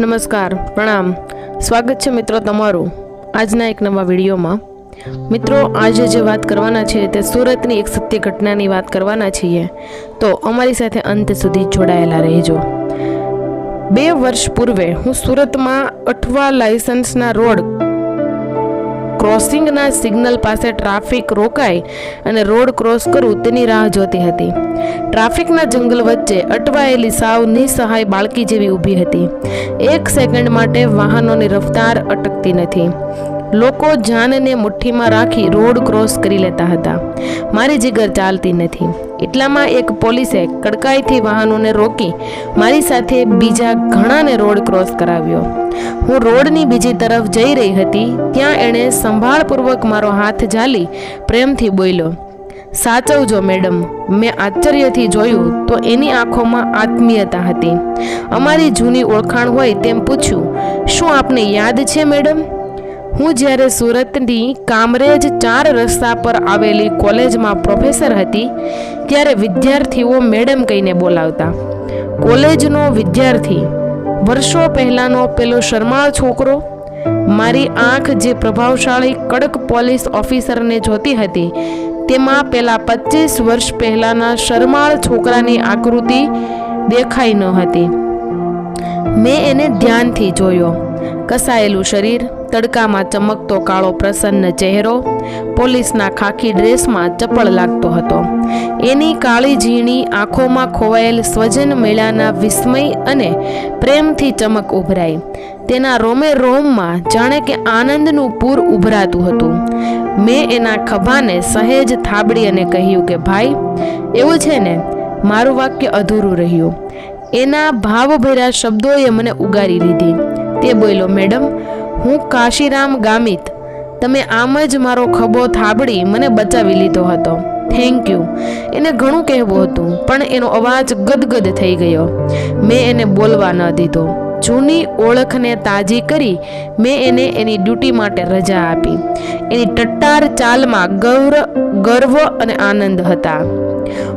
નમસ્કાર, પ્રણામ. સ્વાગત છે મિત્રો તમારું આજના એક નવા વિડીયોમાં. મિત્રો, આજે જે વાત કરવાના છે તે સુરતની એક સત્ય ઘટનાની વાત કરવાના છીએ. તો અમારી સાથે અંત સુધી જોડાયેલા રહેજો. બે વર્ષ પૂર્વે હું સુરતમાં અઠવા લાયસન્સના રોડ ક્રોસિંગના સિગ્નલ પાસે ટ્રાફિક રોકાય અને રોડ ક્રોસ કરું તેની રાહ જોતી હતી. ટ્રાફિકના જંગલ વચ્ચે અટવાયેલી સાવ નિસહાય બાળકી જેવી ઊભી હતી. એક સેકન્ડ માટે વાહનોની રફતાર અટકતી નથી. લોકો જાનને મુઠ્ઠીમાં રાખી રોડ ક્રોસ કરી લેતા હતા. મારી જીગર ચાલતી નથી. એટલામાં એક પોલીસે કડકાઈથી વાહનોને રોકી મારી સાથે બીજા ઘણાને રોડ ક્રોસ કરાવ્યો. હું રોડની બીજી તરફ જઈ રહી હતી, ત્યાં એણે સંભાળપૂર્વક મારો હાથ ઝાલી પ્રેમથી બોલ્યો, સાચવજો મેડમ, મેં આશ્ચર્યથી જોયું તો એની આંખોમાં આત્મીયતા હતી. અમારી જૂની ઓળખાણ હોય તેમ પૂછ્યું, શું આપને યાદ છે મેડમ? હું જ્યારે સુરતની કામરેજ ચાર રસ્તા પર આવેલી કોલેજમાં પ્રોફેસર હતી, ત્યારે વિદ્યાર્થીઓ મેડમ કહીને બોલાવતા, કોલેજનો વિદ્યાર્થી, વર્ષો પહેલાંનો પેલો શરમાળ છોકરો, મારી આંખ જે પ્રભાવશાળી કડક પોલીસ ઓફિસરને જોતી હતી, તેમાં પેલા પચીસ વર્ષ પહેલાંના શરમાળ છોકરાની આકૃતિ દેખાઈ ન હતી. મેં એને ધ્યાનથી જોયો, કસાયેલું શરીર તડકામાં ચમકતો કાળો પ્રસન્ન ચહેરો, પોલીસના ખાખી ડ્રેસમાં ચપળ લાગતો હતો. એની કાળી ઝીણી આંખોમાં ખોવાયેલ સ્વજન મેળાના વિસ્મય અને પ્રેમથી ચમક ઉભરાઈ. તેના રોમે રોમમાં જાણે કે આનંદનું પૂર ઉભરાતું હતું. મેં એના ખભાને સહેજ થાબડી અને કહ્યું કે, ભાઈ, એવું છે ને? મારું વાક્ય અધૂરું રહ્યું. એના ભાવભર્યા શબ્દોએ મને ઉગારી લીધી. તે બોલ્યો, મેડમ હું કાશીરામ ગામિત. તમે આમ જ મારો ખભો થાબડી મને બચાવી લીધો હતો. થેન્ક યુ એને ઘણું કહેવું હતું, પણ એનો અવાજ ગદગદ થઈ ગયો. મેં એને બોલવા ન દીધો. જૂની ઓળખને તાજી કરી મેં એને એની ડ્યુટી માટે રજા આપી. એની ટટ્ટાર ચાલમાં ગૌર, ગર્વ અને આનંદ હતા.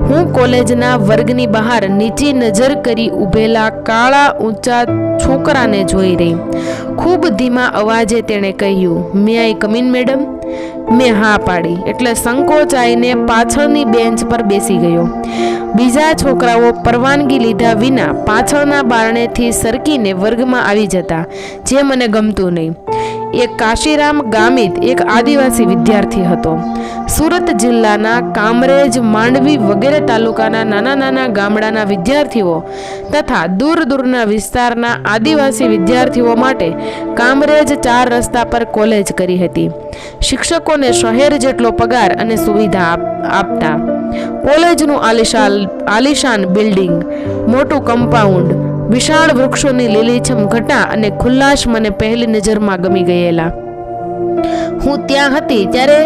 હું કોલેજના વર્ગની બહાર નીચી નજર કરી ઊભેલા કાળા ઊંચા છોકરાને જોઈ રહી. ખૂબ ધીમા અવાજે તેણે કહ્યું, મે આઈ કમિન મેડમ. મેં હા પાડી એટલે સંકોચાઈને પાછળની બેન્ચ પર બેસી ગયો. બીજા છોકરાઓ પરવાનગી લીધા વિના પાછળના બારણેથી સરકીને વર્ગમાં આવી જતા, જે મને ગમતું નહીં. એક કાશીરામ ગામિત એક આદિવાસી વિદ્યાર્થી હતો. સુરત જિલ્લાના કામરેજ, માંડવી વગેરે તાલુકાના નાના નાના ગામડાના વિદ્યાર્થીઓ તથા દૂર દૂરના વિસ્તારના આદિવાસી વિદ્યાર્થીઓ માટે કામરેજ ચાર રસ્તા પર કોલેજ કરી હતી. શિક્ષકોને શહેર જેટલો પગાર અને સુવિધા આપતા. કોલેજનું આલિશાન આલિશાન બિલ્ડિંગ, મોટું કમ્પાઉન્ડ વિશાળ વૃક્ષોની લીલીછમ ઘટા અને ખુલ્લાશ મને પહેલી નજરમાં ગમી ગયેલા. હું ત્યાં હતી ત્યારે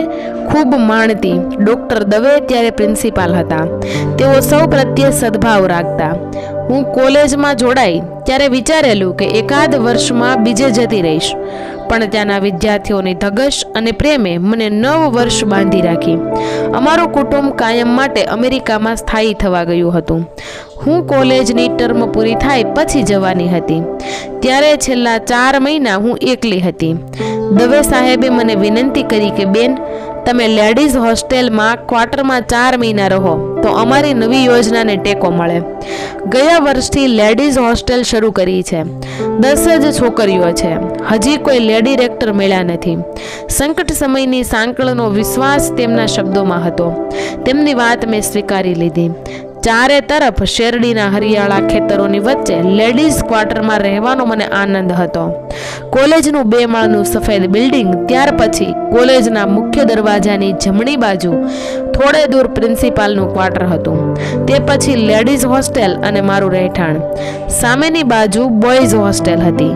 ખૂબ માણતી ડૉક્ટર દવે ત્યારે પ્રિન્સિપાલ હતા. તેઓ સૌ પ્રત્યે સદભાવ રાખતા. હું કોલેજમાં જોડાઈ ત્યારે વિચારેલું કે એકાદ વર્ષમાં બીજે જતી રહીશ. પણ ત્યાંના વિદ્યાર્થીઓની ધગશ અને પ્રેમે મને નવ વર્ષ બાંધી રાખી. અમારું કુટુંબ કાયમ માટે અમેરિકામાં સ્થાયી થવા ગયું હતું. હું કોલેજની ટર્મ પૂરી થાય પછી જવાની હતી. ત્યારે છેલ્લા ચાર મહિના હું એકલી હતી. દવે સાહેબે મને વિનંતી કરી કે, બેન તમે લેડીઝ હોસ્ટેલમાં ક્વાર્ટરમાં ચાર મહિના રહો, તો અમારી નવી યોજનાને ટેકો મળે. ગયા વર્ષથી લેડીઝ હોસ્ટેલ શરૂ કરી છે. દસ જ છોકરીઓ છે. હજી કોઈ લેડી રેક્ટર મળ્યા નથી. સંકટ સમયની સાંકળનો વિશ્વાસ તેમના શબ્દોમાં હતો. તેમની વાત મેં સ્વીકારી લીધી. ચારે તરફ શેરડીના હરિયાળા ખેતરોની વચ્ચે લેડીઝ ક્વાર્ટરમાં રહેવાનો મને આનંદ હતો. કોલેજનું બે માળનું સફેદ બિલ્ડિંગ ત્યાર પછી કોલેજના મુખ્ય દરવાજાની જમણી બાજુ થોડે દૂર પ્રિન્સિપાલનું ક્વાર્ટર હતું. તે પછી લેડીઝ હોસ્ટેલ અને મારું રહેઠાણ. સામેની બાજુ બોયઝ હોસ્ટેલ હતી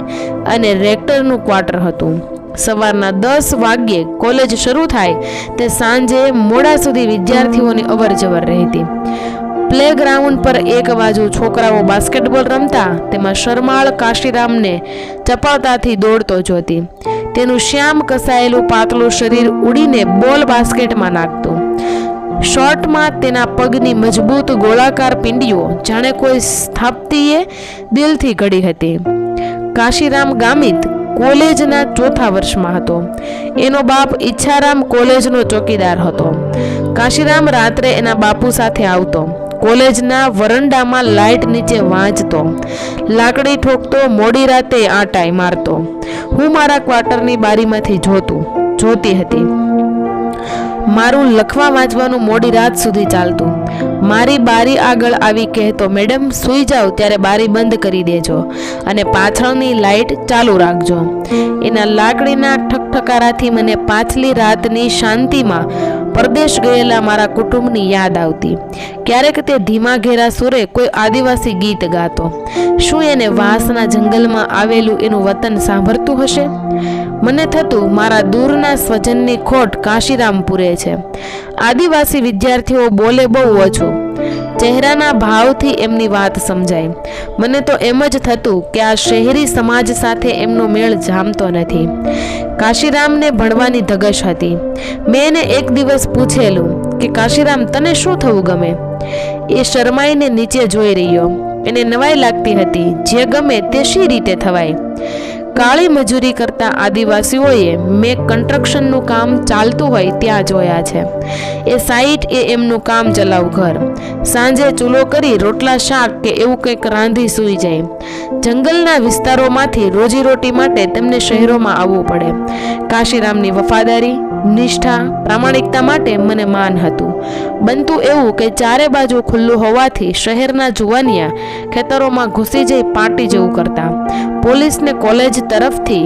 અને રેક્ટરનું ક્વાર્ટર હતું. સવારના દસ વાગ્યે કોલેજ શરૂ થાય તે સાંજે મોડા સુધી વિદ્યાર્થીઓની અવર જવર પ્લેગ્રાઉન્ડ પર એક બાજુ છોકરાઓ બાસ્કેટબોલ રમતા, તેમાં શરમાળ કાશીરામને ચપળતાથી દોડતો જોતી તેનું શ્યામ કસાયેલું પાતળું શરીર ઉડીને બોલ બાસ્કેટમાં નાખતું. શોર્ટમાં તેના પગની મજબૂત ગોળાકાર પિંડીઓ, જાણે કોઈ સ્થાપતીએ દિલથી ઘડી હતી. કાશીરામ ગામિત કોલેજના ચોથા વર્ષમાં હતો. એનો બાપ ઈચ્છારામ કોલેજનો ચોકીદાર હતો. કાશીરામ રાત્રે એના બાપુ સાથે આવતો. કોલેજના વરંડામાં લાઇટ નીચે વાંચતો. લાકડી ઠોકતો, મોડી રાતે આટાઈ મારતો. હું મારા ક્વાર્ટરની બારીમાંથી જોતું, જોતી હતી. મારું લખવા વાંચવાનું મોડી રાત સુધી ચાલતું. મારી બારી આગળ આવી કહેતો, મેડમ, સૂઈ જાઓ, ત્યારે બારી બંધ કરી દેજો અને પાછળની લાઇટ ચાલુ રાખજો. એના લાકડીના ઠકઠકારાથી મને પાછલી રાતની શાંતિમાં પરદેશ ગયેલા મારા કુટુંબની યાદ આવતી. ક્યારેક તે ધીમા ઘેરા સુરે કોઈ આદિવાસી ગીત ગાતો. શું એને વાંસના જંગલમાં આવેલું એનું વતન સાંભળતું હશે? મને થતું મારા દૂરના સ્વજનની ખોટ કાશીરામ પૂરે છે. આદિવાસી વિદ્યાર્થીઓ બોલે બહુ ઓછું. ચહેરાના ભાવથી એમની વાત સમજાય. મને તો એમ જ થતું કે આ શહેરી સમાજ સાથે એમનો મેળ જામતો નથી. કાશીરામને ભણવાની ધગશ હતી. મેં એને એક દિવસ પૂછેલું કે, કાશીરામ, તને શું થવું ગમે? એ શરમાઈને નીચે જોઈ રહ્યો. એને નવાઈ લાગતી હતી. જે ગમે તે શી રીતે થવાય? કાળી મજૂરી કરતા આદિવાસીઓએ મેં કન્સ્ટ્રક્શનનું કામ ચાલતું હોય ત્યાં જોયા છે. એ સાઈટ એ એમનું કામ ચલાવ ઘર. સાંજે ચૂલો કરી રોટલા, શાક કે એવું કંઈક રાંધી સૂઈ જાય. જંગલના વિસ્તારોમાંથી રોજીરોટી માટે તેમને શહેરોમાં આવવું પડે. કાશીરામની વફાદારી, નિષ્ઠા, પ્રામાણિકતા માટે મને માન હતું. બનતું એવું કે ચારે બાજુ ખુલ્લું હોવાથી શહેરના જુવાનિયા ખેતરોમાં ઘૂસી જઈ પાટી જેવું કરતા. પોલીસને કોલેજ તરફથી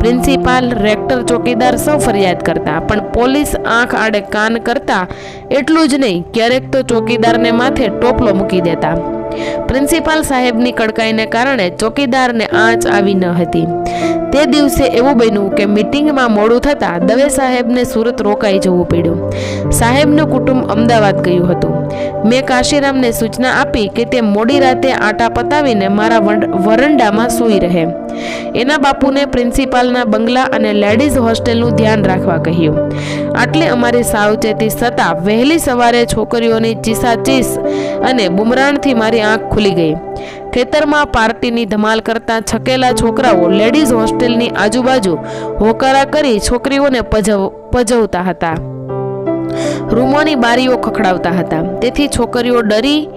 પ્રિન્સિપાલ, રેક્ટર, ચોકીદાર સૌ ફરિયાદ કરતા. પણ પોલીસ આંખ આડે કાન કરતા એટલું જ નહીં, ક્યારેક તો ચોકીદારને માથે ટોપલો મૂકી દેતા. પ્રિન્સિપાલ સાહેબની કડકાઈને કારણે ચોકીદારને આંચ આવી ન હતી. તે દિવસે એવું બન્યું કે મિટિંગમાં મોડું થતાં દવે સાહેબને સુરત રોકાઈ જવું પડ્યું. સાહેબનું કુટુંબ અમદાવાદ ગયું હતું. મેં કાશીરામને સૂચના આપી કે તે મોડી રાતે આટા પતાવીને મારા વરંડામાં સૂઈ રહે. એના બાપુને પ્રિન્સિપાલના બંગલા અને લેડીઝ હોસ્ટેલનું ધ્યાન રાખવા કહ્યું. આટલે અમારી સાવચેતી છતાં વહેલી સવારે છોકરીઓની ચીસાચીસ અને બુમરાણથી મારી આંખ ખુલી ગઈ. ખેતરમાં પાર્ટીની ધમાલ કરતા છકેલા છોકરાઓ લેડીઝ હોસ્ટેલની આજુબાજુ હોકારા કરી છોકરીઓને પજવ, પજવતા હતા. રૂમોની બારીઓ ખખડાવતા હતા. તેથી છોકરીઓ ડરી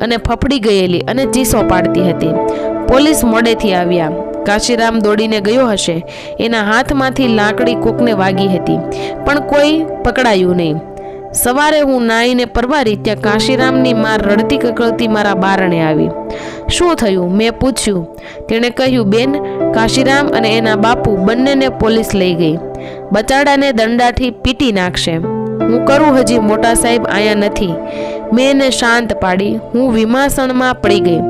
અને ફફડી ગયેલી અને ચીસો પાડતી હતી. પોલીસ મોડેથી આવ્યા. કાશીરામ દોડીને ગયો હશે. એના હાથમાંથી લાકડી કોકને વાગી હતી. પણ કોઈ પકડાયું નહીં. સવારે હું નાઈને પરવારી ત્યાં કાશીરામની માર રડતી કકળતી મારા બારણે આવી. શું થયું? મેં પૂછ્યું. તેણે કહ્યું, બેન, કાશીરામ અને એના બાપુ બંનેને પોલીસ લઈ ગઈ. બચાડાને દંડાથી પીટી નાખશે. હું કરું હજી મોટા સાહેબ આયા નથી. મેં એને શાંત પાડી. હું વિમાસણમાં પડી ગઈ.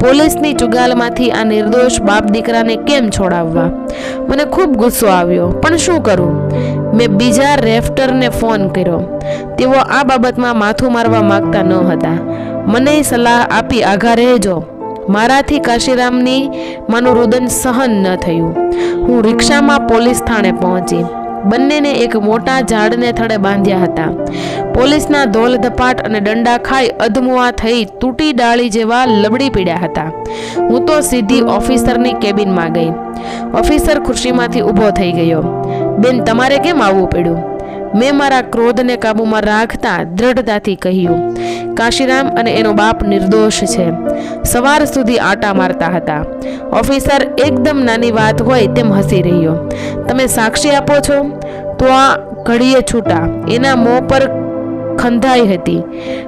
પોલીસની ચુગાલમાંથી આ નિર્દોષ બાપ દીકરાને કેમ છોડાવવા? મને ખૂબ ગુસ્સો આવ્યો. પણ શું કરું? મેં બીજા રેફ્ટરને ફોન કર્યો. તેઓ આ બાબતમાં માથું મારવા માગતા ન હતા. મને સલાહ આપી આઘા રહેજો. મારાથી કાશીરામની માનું રુદન સહન ન થયું. હું રિક્ષામાં પોલીસ થાણે પહોંચી. બંનેને એક મોટા ઝાડને થડે બાંધ્યા હતા. પોલીસના ધોલ ધપાટ અને દંડા ખાઈ અધમુઆ થઈ તૂટી ડાળી જેવા લબડી પીડ્યા હતા. હું તો સીધી ઓફિસરની કેબિનમાં ગઈ. ઓફિસર ખુરશીમાંથી ઊભો થઈ ગયો. બેન, તમારે કેમ આવવું પડ્યું? મેં મારા ક્રોધને કાબૂમાં રાખતા દ્રઢતાથી કહ્યું, કાશીરામ અને એનો બાપ નિર્દોષ છે. સવાર સુધી આટા મારતા હતા. ઓફિસર એકદમ નાની વાત હોય તેમ હસી રહ્યો. તમે સાક્ષી આપો છો? તો આ ઘડીએ છૂટા. એના મોં પર ખંધાઈ હતી.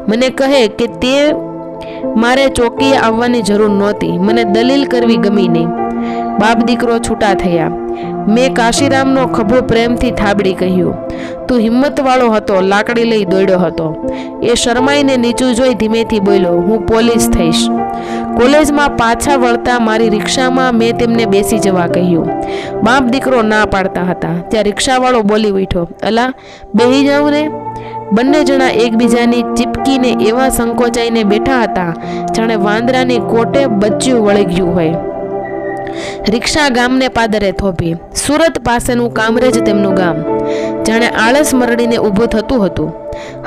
મને કહે કે તે મારે ચોકીએ આવવાની જરૂર નહોતી. મને દલીલ કરવી ગમી નહીં. બાપ દીકરો છૂટા થયા. મેં કાશીરામનો ખભો પ્રેમથી થાબડી કહ્યું, તું હિંમતવાળો હતો, લાકડી લઈ દોડ્યો હતો. એ શરમાઈને નીચું જોઈ ધીમેથી બોલ્યો, હું પોલીસ થઈશ. કોલેજમાં પાછા વળતા મારી રિક્ષામાં મેં તેમને બેસી જવા કહ્યું. બાપ દીકરો ના પાડતા હતા. ત્યાં રિક્ષાવાળો બોલી ઉઠ્યો, અલા, બેહી જાઉં ને બંને જણા એકબીજાની ચીપકીને એવા સંકોચાઈને બેઠા હતા, જાણે વાંદરાની કોટે બચ્યું વળગ્યું હોય. રિક્ષા ગામને પાદરે થોભી. સુરત પાસેનું કામરેજ તેમનું ગામ. જાણે આળસ મરડીને ઊભું થતું હતું.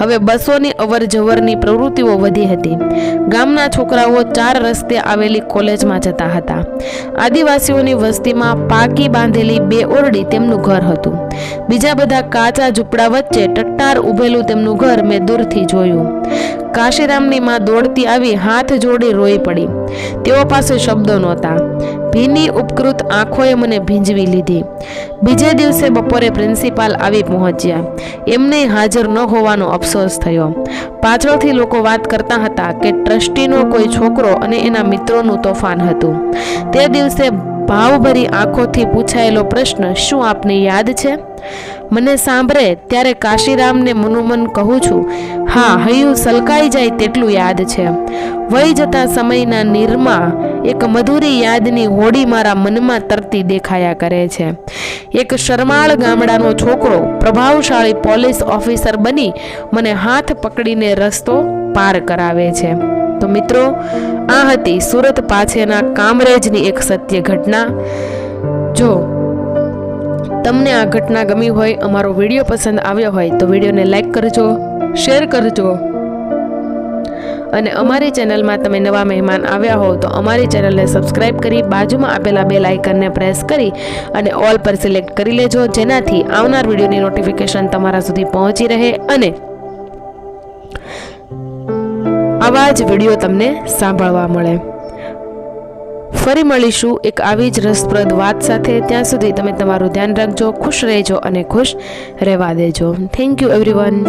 હવે બસોની અવર જવરની પ્રવૃત્તિઓ વધી હતી. ગામના છોકરાઓ ચાર રસ્તે આવેલી કોલેજમાં જતા હતા. આદિવાસીઓની વસ્તીમાં પાકી બાંધેલી બે ઓરડી તેમનું ઘર હતું. બીજા બધા કાચા ઝૂંપડા વચ્ચે ટટ્ટાર ઊભેલું તેમનું ઘર મેં દૂરથી જોયું. કાશીરામની માં દોડતી આવી હાથ જોડી રોઈ પડી. તેઓ પાસે શબ્દો નહોતા. ભીની ઉપકૃત આંખોએ મને ભીંજવી લીધી. બીજે દિવસે બપોરે પ્રિન્સિપાલ આવી પહોંચ્યા. એમને હાજર ન હોવાનો અફસોસ થયો. પાછળથી લોકો વાત કરતા હતા કે ટ્રસ્ટીનો કોઈ છોકરો અને એના મિત્રોનું તોફાન હતું. તે દિવસે ભાવભરી આંખોથી પૂછાયેલો પ્રશ્ન શું આપને યાદ છે? મને સાંભળે ત્યારે કાશીરામને મનોમન કહું છું, હા, હૈયું સલકાઈ જાય તેટલું યાદ છે. વહી જતા સમયના નિરમા એક મધુરી યાદની હોડી મારા મનમાં તરતી દેખાયા કરે છે. એક શરમાળ ગામડાનો છોકરો પ્રભાવશાળી પોલીસ ઓફિસર બની મને હાથ પકડીને રસ્તો પાર કરાવે છે. તો મિત્રો, આ હતી સુરત પાછેના કામરેજની એક સત્ય ઘટના. જો તમને આ ઘટના ગમી હોય, અમારો વીડિયો પસંદ આવ્યો હોય, તો વિડીયોને લાઈક કરજો, શેર કરજો. અને અમારી ચેનલમાં તમે નવા મહેમાન આવ્યા હો તો અમારી ચેનલને સબસ્ક્રાઇબ કરી, બાજુમાં આપેલા બે લાઇકનને પ્રેસ કરી અને ઓલ પર સિલેક્ટ કરી લેજો, જેનાથી આવનાર વિડીયોની નોટિફિકેશન તમારા સુધી પહોંચી રહે અને આવા જ વીડિયો તમને સાંભળવા મળે. ફરી મળીશું એક આવી જ રસપ્રદ વાત સાથે. ત્યાં સુધી તમે તમારું ધ્યાન રાખજો, ખુશ રહેજો અને ખુશ રહેવા દેજો. Thank you everyone